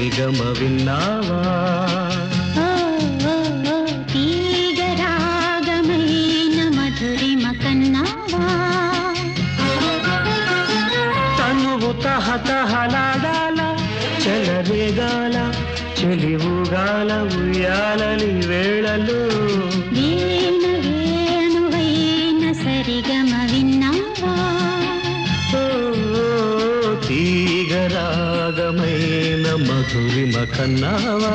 சரிகமவின்னாவா கண்ணாவா?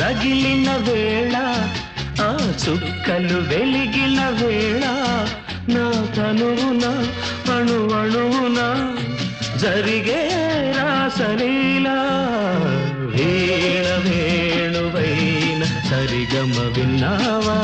రగిలిన వేళ ఆ చుక్కలు వెలిగిన వేళ నా తనువున అణు అణువున జరిగే రాసలీలా. వేణ వేణువైన సరిగమ విన్నావా?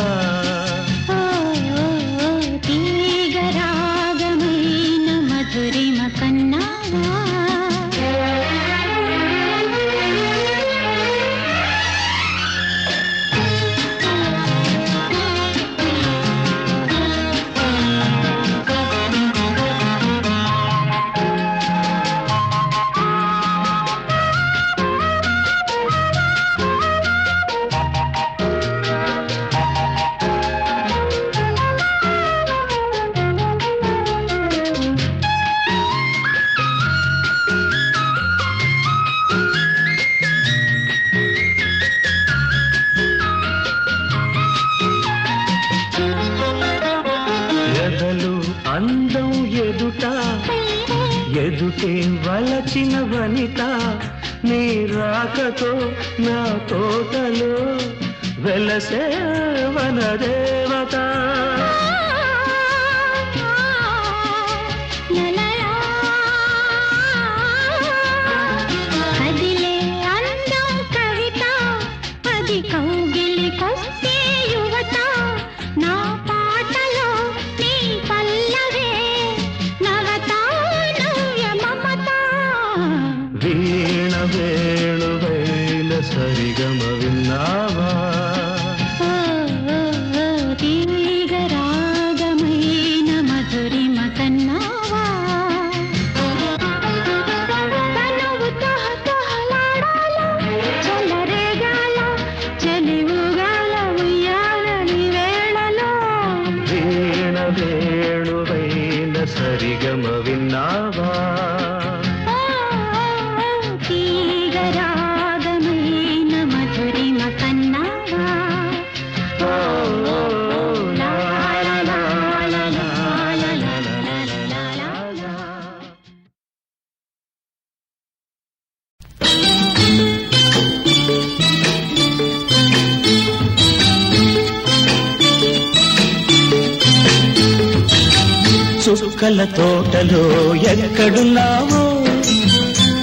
పూల తోటలో ఎక్కడున్నావో?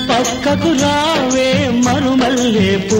పక్కకు రావే మరుమల్లే పూ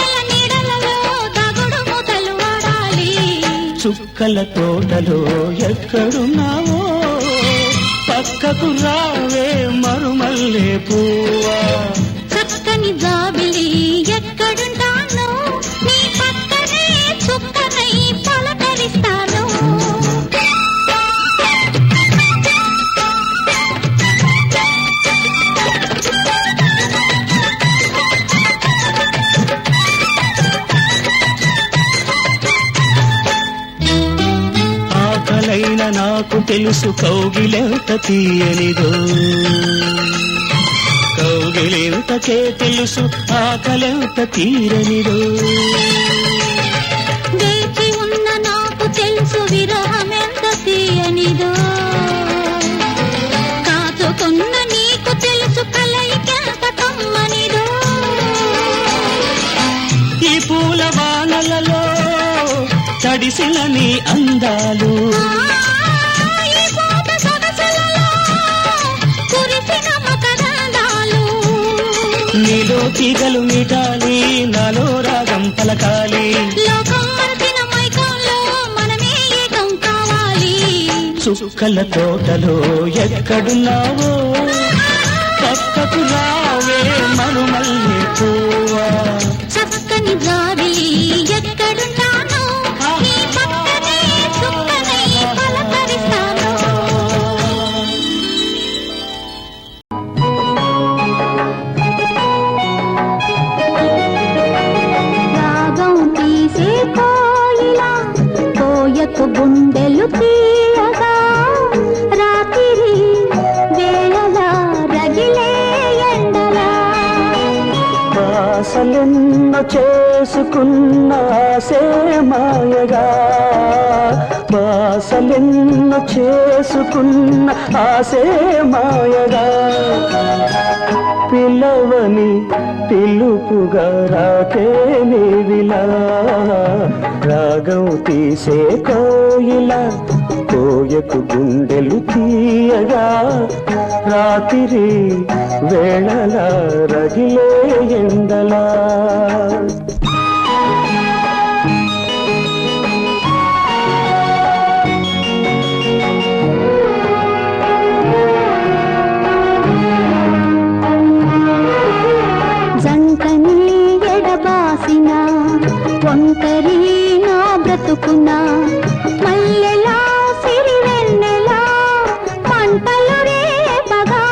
మొక్కల తోటలో ఎక్కడున్నావో? పక్కకు రావే మరుమల్లే పూవా చక్కని ఆకలైన నాకు తెలుసు కౌగిలెంత తీయనిదో. కౌగిలెంతకే తెలుసు ఆకలెంత తీరనిదో. వేచి ఉన్న నాకు తెలుసు విరహమెంత తీయనిదో. కాచుకున్న నీకు తెలుసు కలయికెంత కమ్మని తడిసిన నీ అందాలు. నీలో తీగలు మీటాలి నాలో రాగం పలకాలి. చుక్కల తోటలో ఎక్కడున్నావో పక్కకు రావే మరుమల్లే పువ్వా చక్కని జాబిలి ఎక్కడున్నాను చేసుకున్న ఆసే మాయగా. బాసలెన్నో చేసుకున్న ఆసే మాయగా. పిలవని పిలుపుగా రాకే నీవిలా. రాగం తీసే కోయిల కోయకు గుండెలు తీయగా. రాత్రి వేళల రగిలే ఎండలా. ఒంటరి నా బ్రతుకునా? మల్లెలా సిరివెన్నెలా మంటలు రేపగా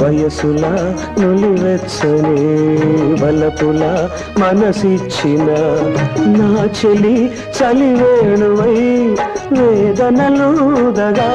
వయసుల నులివెచ్చని వలపుల మనసిచ్చిన నా చెలి చలివేణువై వేదనలుదగా.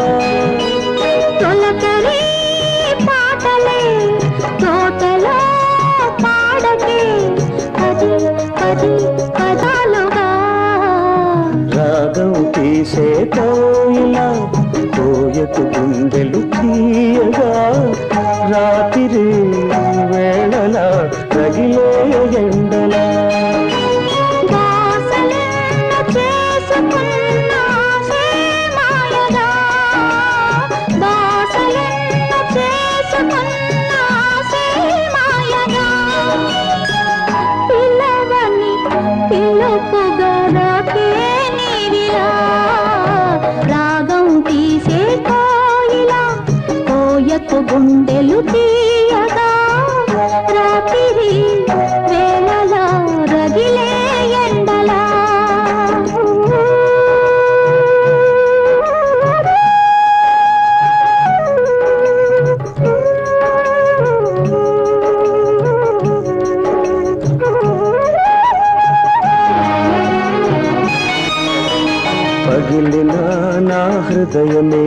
పగిలిన నా హృదయమే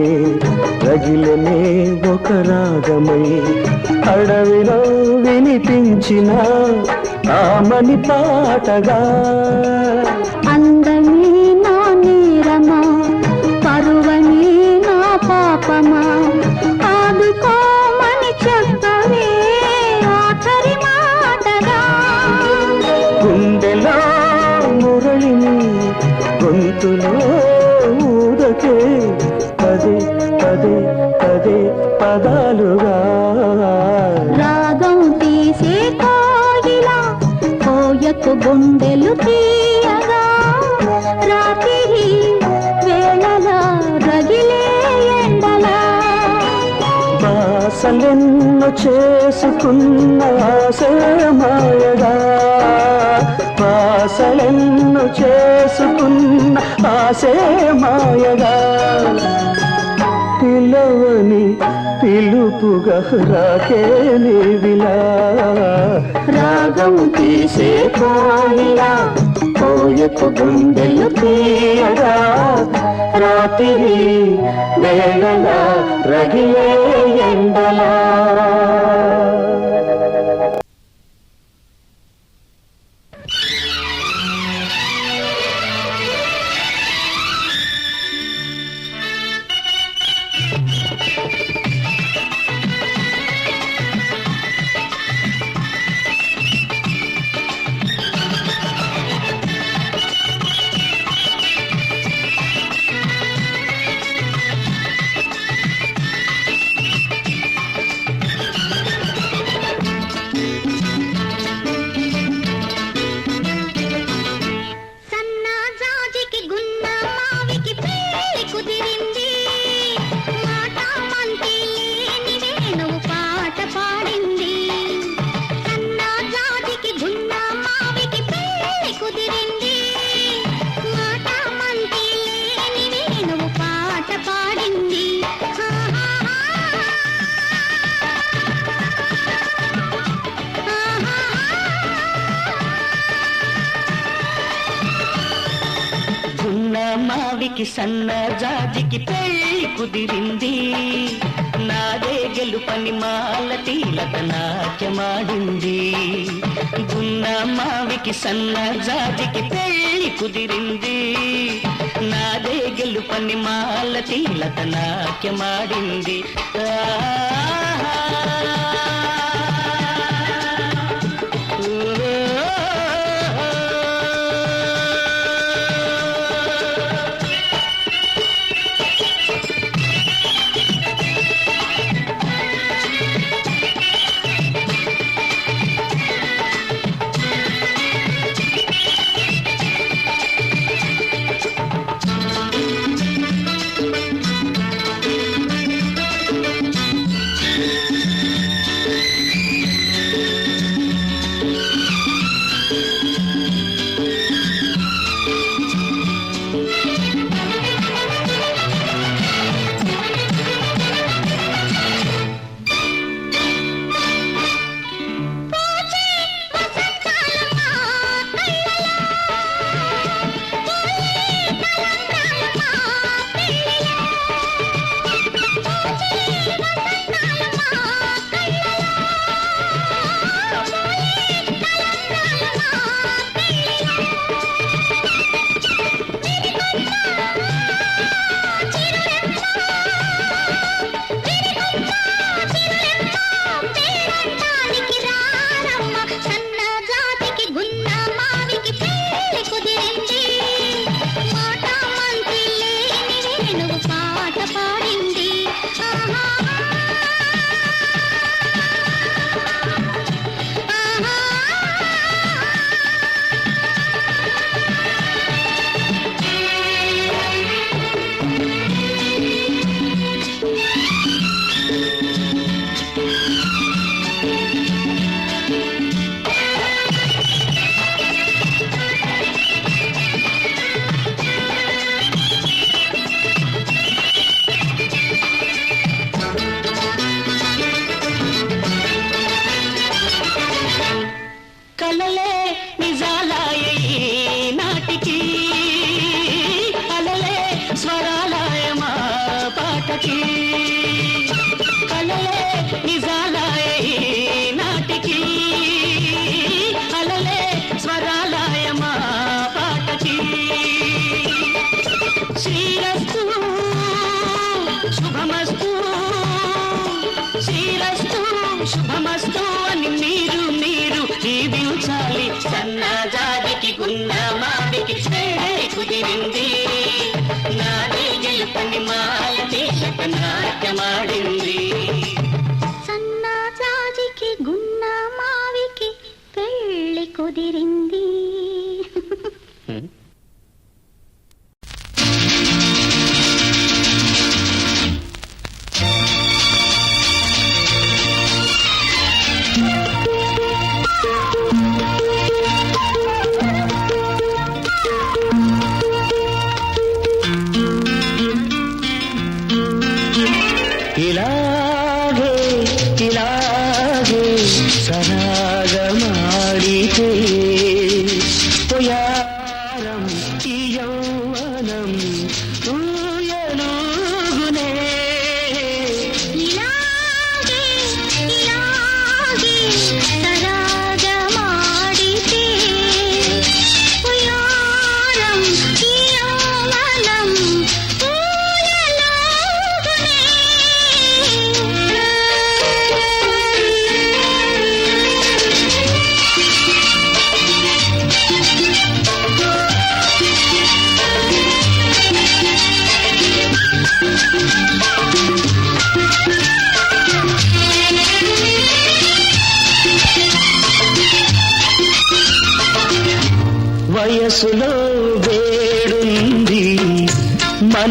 రగిలనే ఒక రాగమై. అడవిలో వినిపించిన ఆమని పాటగా. అందమే నా నీరమా పరువని నా పాపమా. ఆదుకోమని చెప్పవే ఆఖరి మాటగా. గుండెలో కలిసే కోయకు గుండెలు తీయగా రాత్రి వేళలా రగిలే ఎండలా. బాసలెన్ను చేసుకున్న ఆశే మాయగా బాసలెన్ను చేసుకున్న ఆశమాయగా పిలవని పిలుపుగా రాకే నీవిలా రాగం తీసే కోయిలా కోయకు గుండెలు తీయగా. రాత్రి వేళలా రగిలే ఎండలా. మావికి సన్న జాజికి పెళ్ళి కుదిరింది. నాదే గెలుపని మాలతి లత నాట్యమాడింది. గున్న మావికి సన్న జాజికి పెళ్ళి కుదిరింది. నాదే గెలుపని మాలతి లత నాట్యమాడింది. ఆ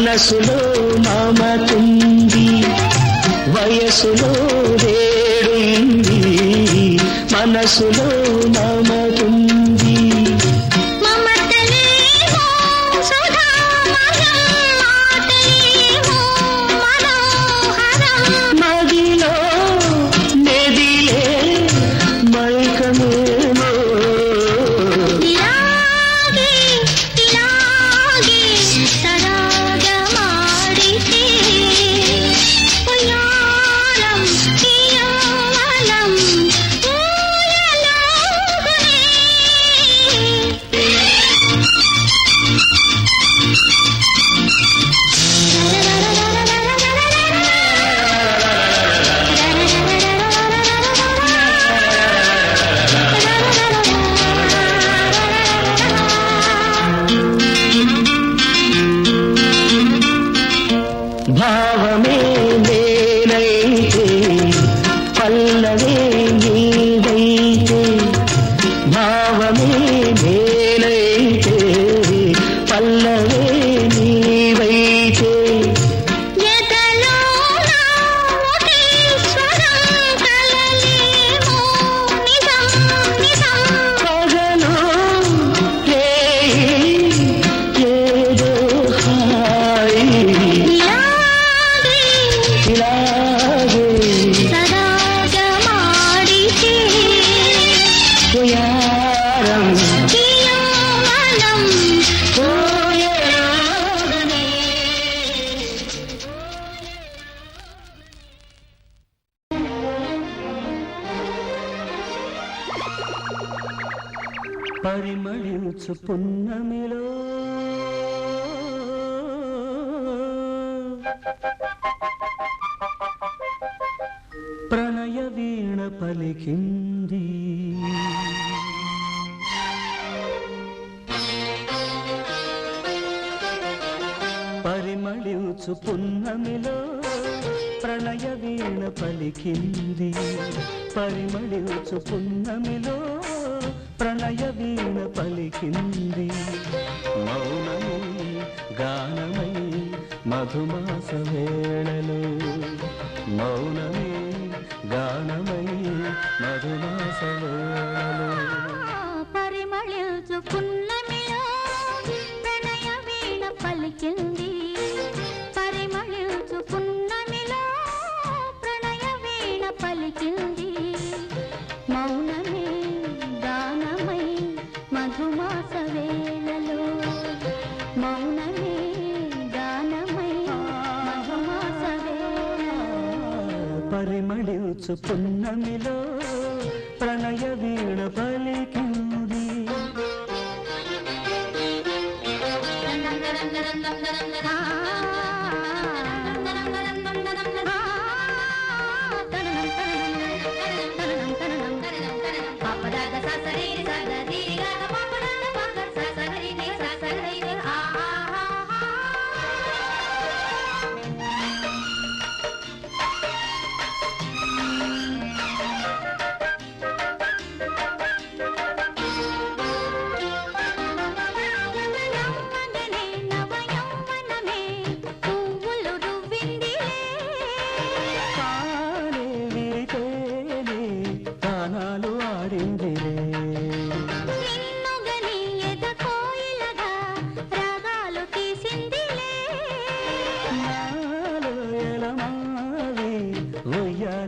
మనసులో మమతుంది వయసులో వేడుంది మనసులో పరిమళించు పున్నమిలో వేళలు మౌనమే గానమై మధుమాసలు వేళలు. పరిమళించుకున్న పున్నమిలో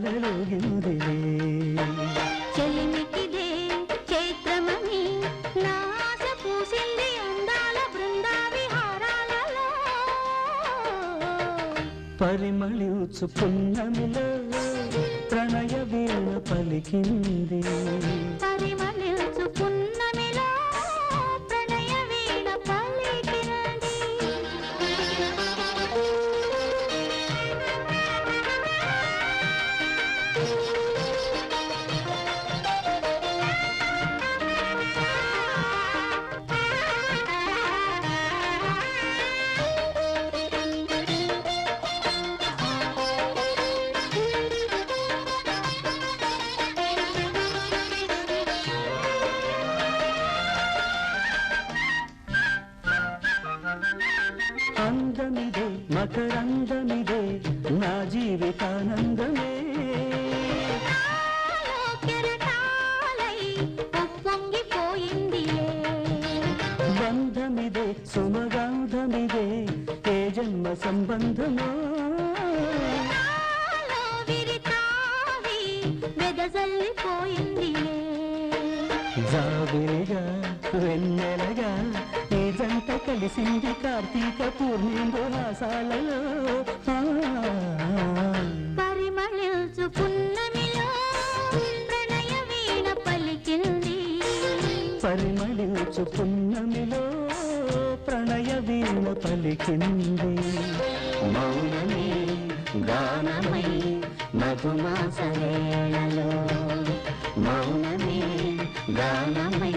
కదలుగిందిలే చెలిమిటిదే చైత్రమని నాస పూసింది అందాల పరిమళించు పున్నమిలో మకరందమిదే నా జీవితానంద. హాసాలలో ఆ. పరిమళించు పున్నమిలో ప్రణయ వీణ పలికింది. పరిమళించు పున్నమిలో ప్రణయ వీణ పలికింది. మౌనమే గానమై మధుమాస వేళలో మౌనమే గానమై